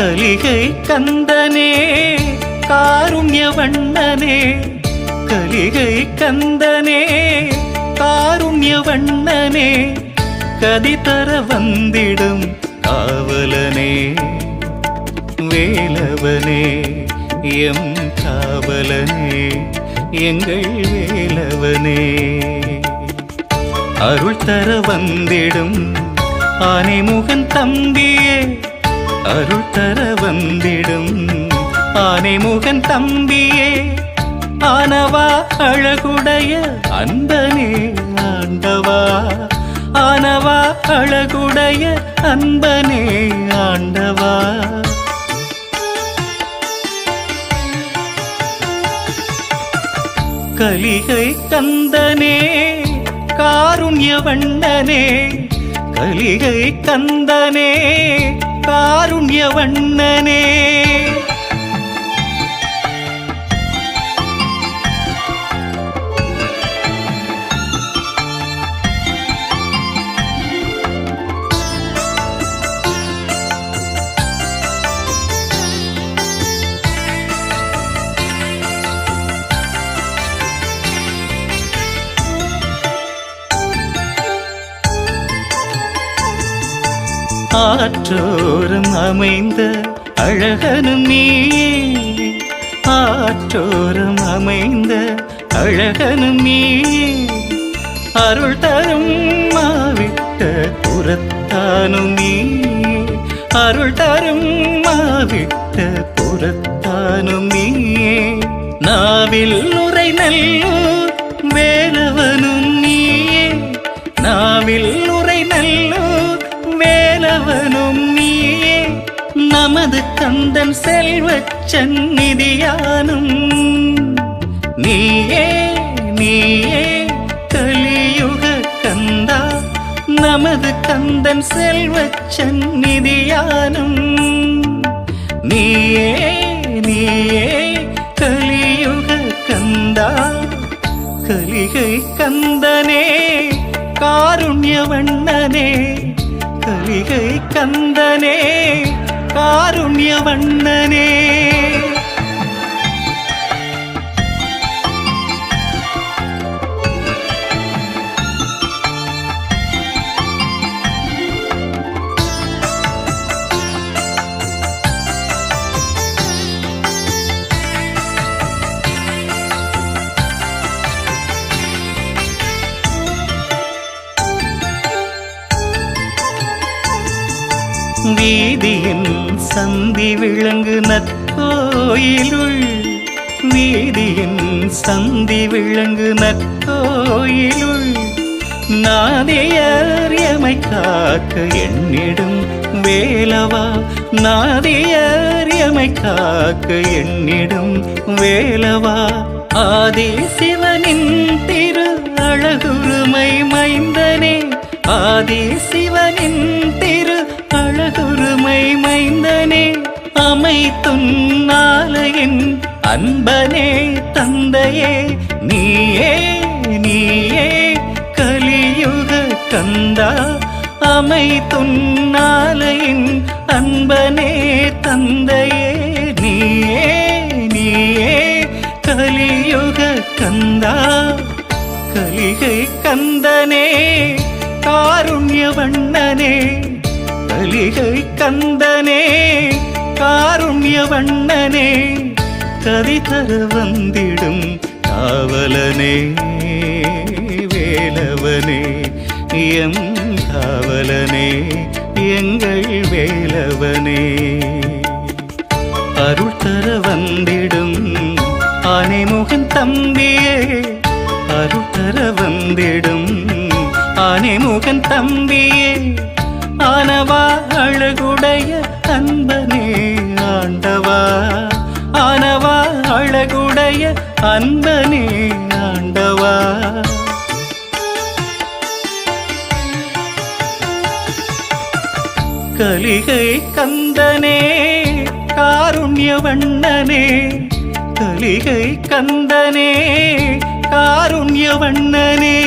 கலிகை கந்தனே காருண்ய வண்ணனே. கலிகை கந்தனே காருண்ய வண்ணனே. கதி தர வந்திடும் காவலனே வேலவனே எம் காவலனே எங்கள் வேலவனே. அருள் தர வந்திடும் ஆனைமுகன் தம்பியே அருள் தர வந்திடும் ஆனைமுகன் தம்பியே ஆனவா அழகுடைய அன்பனே ஆண்டவா. ஆனவா அழகுடைய அன்பனே ஆண்டவா. கலிகை கந்தனே காருண்ய வண்ணனே கலிகை கந்தனே காருண்ய வண்ணனே ஆற்றோரம் அமைந்த அழகனும் நீயே ஆற்றோரம் அமைந்த அழகனும் நீயே அருள் தரும் மாவிட்ட புறத்தானும் நீ. அருள் தரும் மாவிட்ட புறத்தானும் நீயே நாவில் உரை நல்லூர் வேலவனும் நீயே நாவில் வேலவனும் நீயே நமது கந்தன் செல்வ சந்நிதியானும். நீயே நீயே கலியுக கந்தா நமது கந்தன் செல்வ சந்நிதியானும். நீயே நீயே கலியுக கந்தா கலிகை கந்தனே காருண்ய வண்ணனே கலிகை கந்தனே காருண்ய வண்ணனே வீதியின் சந்தி விளங்கு நற்கோயிலுள். வீதியின் சந்தி விளங்கு நற்கோயிலுள். நாதியர் எமை காக்க எண்ணிடும் வேலவா? நாதியர் எமை காக்க எண்ணிடும் வேலவா? ஆதி சிவனின் திரு அழகுருமை மைந்தனே. ஆதி சிவனின் திரு அழகுருமை மைந்தனே அமைத்துன்னாலையின் அன்பனே தந்தையே நீயே நீயே கலியுக கந்தா அமைத்துன்னாலையின் அன்பனே தந்தையே நீயே நீயே கலியுக கந்தா கலிகை கந்தனே காருண்ய வண்ணனே கலிகை கந்தனே காருண்ய வண்ணனே கதி தர வந்திடும் காவலனே வேலவனே எம் காவலனே எங்கள் வேலவனே. அருள் தர வந்திடும் ஆனைமுகன் தம்பியே அருள் தர வந்திடும் ஆனைமுகன் தம்பியே ஆனவா அழகுடைய அன்பனே ஆண்டவா. ஆனவா அழகுடைய அன்பனே ஆண்டவா. கலிகை கந்தனே காருண்ய வண்ணனே. கலிகை கந்தனே காருண்ய வண்ணனே.